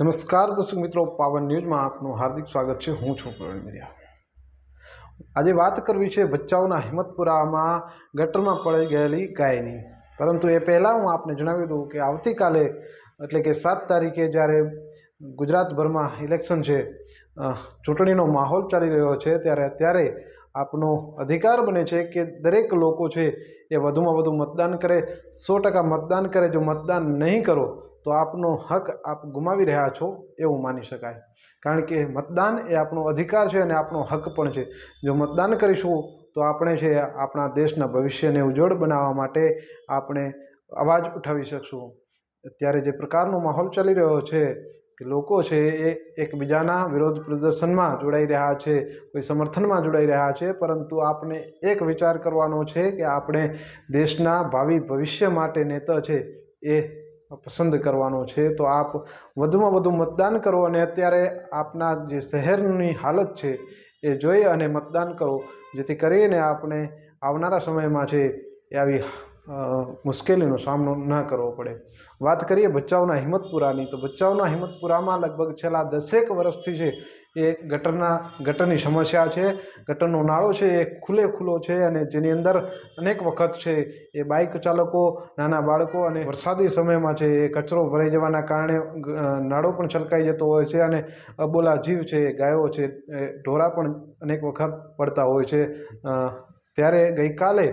નમસ્કાર દર્શક મિત્રો, પાવન ન્યૂઝમાં આપનું હાર્દિક સ્વાગત છે. હું છું પ્રવીણ મિરિયા. આજે વાત કરવી છે ભચાઉના હિંમતપુરામાં ગટરમાં પડી ગયેલી ગાયની. પરંતુ એ પહેલાં હું આપને જણાવી દઉં કે આવતીકાલે, એટલે કે સાત તારીખે જ્યારે ગુજરાતભરમાં ઇલેક્શન છે ચૂંટણીનો માહોલ ચાલી રહ્યો છે, ત્યારે અત્યારે આપનો અધિકાર બને છે કે દરેક લોકો છે એ વધુમાં વધુ મતદાન કરે, સો ટકા મતદાન કરે. જો મતદાન નહીં કરો તો આપનો હક આપ ગુમાવી રહ્યા છો એવું માની શકાય. કારણ કે મતદાન એ આપણો અધિકાર છે અને આપણો હક પણ છે. જો મતદાન કરીશું તો આપણે છે આપણા દેશના ભવિષ્યને ઉજ્જવળ બનાવવા માટે આપણે અવાજ ઉઠાવી શકશું. અત્યારે જે પ્રકારનો માહોલ ચાલી રહ્યો છે કે લોકો છે એ એકબીજાના વિરોધ પ્રદર્શનમાં જોડાઈ રહ્યા છે, કોઈ સમર્થનમાં જોડાઈ રહ્યા છે, પરંતુ આપણે એક વિચાર કરવાનો છે કે આપણે દેશના ભાવિ ભવિષ્ય માટે નેતા છે એ પસંદ કરવાનો છે, તો આપ વધુમાં વધુ મતદાન કરો અને અત્યારે આપના જે શહેરની હાલત છે, એ જોઈ અને મતદાન કરો, જેથી કરીને આપણે આવનારા સમયમાં છે એ આવી મુશ્કેલીનો સામનો ન કરવો પડે. વાત કરીએ ભચાઉના હિંમતપુરાની, તો ભચાઉના હિંમતપુરામાં લગભગ છેલ્લા દસેક વર્ષથી છે એ ગટરના, ગટરની સમસ્યા છે, ગટરનો નાળો છે એ ખુલ્લે ખુલ્લો છે અને જેની અંદર અનેક વખત છે એ બાઇક ચાલકો, નાના બાળકો અને વરસાદી સમયમાં છે એ કચરો ભરાઈ જવાના કારણે નાળો પણ છલકાઈ જતો હોય છે અને અબોલા જીવ છે, ગાયો છે ઢોરા પણ અનેક વખત પડતા હોય છે. ત્યારે ગઈકાલે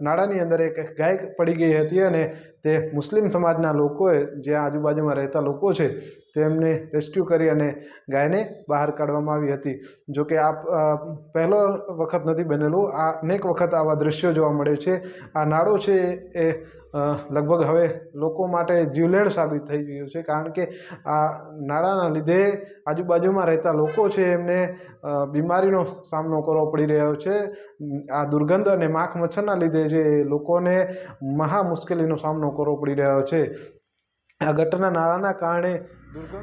નાળાની અંદર એક ગાય પડી ગઈ હતી અને તે મુસ્લિમ સમાજના લોકોએ જે આજુબાજુમાં રહેતા લોકો છે તેમને રેસ્ક્યુ કરી અને ગાયને બહાર કાઢવામાં આવી હતી. જો કે આ પહેલો વખત નથી બનેલું, આ અનેક વખત આવા દ્રશ્યો જોવા મળે છે. આ નાળો છે એ લગભગ હવે લોકો માટે જીવલેણ સાબિત થઈ ગયું છે કારણ કે આ નાણાંના લીધે આજુબાજુમાં રહેતા લોકો છે એમને બીમારીનો સામનો કરવો પડી રહ્યો છે. આ દુર્ગંધ અને માખ મચ્છરના લીધે જે લોકોને મહા મુશ્કેલીનો સામનો કરવો પડી રહ્યો છે. આ ગટરના નાળાના કારણે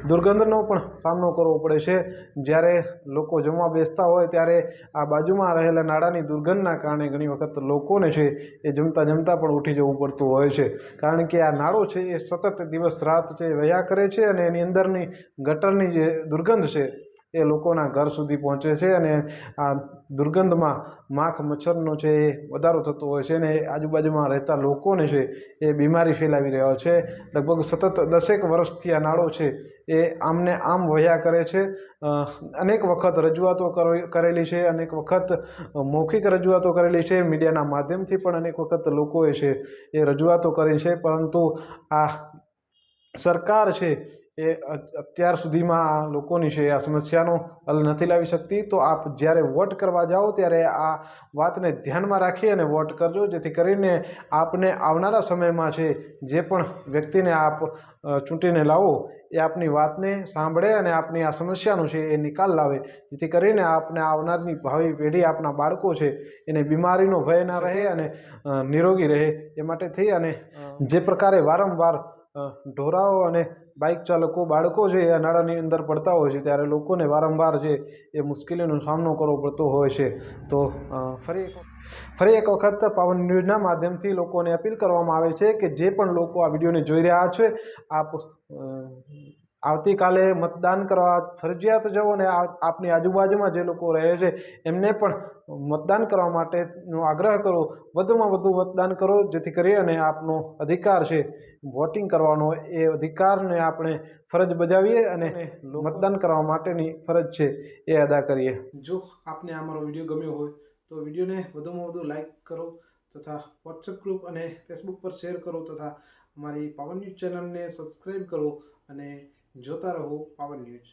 દુર્ગંધનો પણ સામનો કરવો પડે છે. જ્યારે લોકો જમવા બેસતા હોય ત્યારે આ બાજુમાં રહેલા નાળાની દુર્ગંધના કારણે ઘણી વખત લોકોને છે એ જમતા જમતા પણ ઉઠી જવું પડતું હોય છે. કારણ કે આ નાળો છે એ સતત દિવસ રાત છે વહ્યા કરે છે અને એની અંદરની ગટરની જે દુર્ગંધ છે એ લોકોના ઘર સુધી પહોંચે છે અને આ દુર્ગંધમાં માખ મચ્છરનો છે એ વધારો થતો હોય છે અને આજુબાજુમાં રહેતા લોકોને છે એ બીમારી ફેલાવી રહ્યો છે. લગભગ સતત દસેક વર્ષથી આ નાળો છે એ આમને આમ વહ્યા કરે છે. અનેક વખત રજૂઆતો કરેલી છે, અનેક વખત મૌખિક રજૂઆતો કરેલી છે. મીડિયાના માધ્યમથી પણ અનેક વખત લોકોએ છે એ રજૂઆતો કરી છે. પરંતુ આ સરકાર છે એ અત્યાર સુધીમાં લોકોની છે આ સમસ્યાનો હલ નથી લાવી શકતી તો આપ જ્યારે વોટ કરવા જાઓ ત્યારે આ વાતને ધ્યાનમાં રાખી અને વોટ કરજો જેથી કરીને આપને આવનારા સમયમાં છે જે પણ વ્યક્તિને આપ ચૂંટીને લાવો એ આપની વાતને સાંભળે અને આપની આ સમસ્યાનો છે એ નિકાલ લાવે જેથી કરીને આપને આવનારની ભાવિ પેઢી આપના બાળકો છે એને બીમારીનો ભય ના રહે અને નિરોગી રહે એ માટે થઈ અને જે પ્રકારે વારંવાર ઢોરાઓ અને બાઇક ચાલકો બાળકો છે એ નાળાની અંદર પડતા હોય છે, ત્યારે લોકોને વારંવાર છે એ મુશ્કેલીનો સામનો કરવો પડતો હોય છે. તો ફરી ફરી એક વખત પાવન ન્યૂઝના માધ્યમથી લોકોને અપીલ કરવામાં આવે છે કે જે પણ લોકો આ વિડીયોને જોઈ રહ્યા છે, આપ આવતીકાલે મતદાન કરવા ફરજિયાત જાઓ અને આપની આજુબાજુમાં જે લોકો રહે છે, એમને પણ મતદાન કરવા માટેનો આગ્રહ કરો. વધુમાં વધુ મતદાન કરો, જેથી કરી અને આપનો અધિકાર છે. વોટિંગ કરવાનો એ અધિકારને આપણે ફરજ બજાવીએ અને મતદાન કરવા માટેની ફરજ છે એ અદા કરીએ. જો આપને આ મારો વીડિયો ગમ્યો હોય, તો વિડીયોને વધુમાં વધુ લાઈક કરો તથા વોટ્સએપ ગ્રુપ અને ફેસબુક પર શેર કરો તથા અમારી પાવન ન્યૂઝ ચેનલને સબસ્ક્રાઈબ કરો અને જોતા રહો પાવર ન્યૂઝ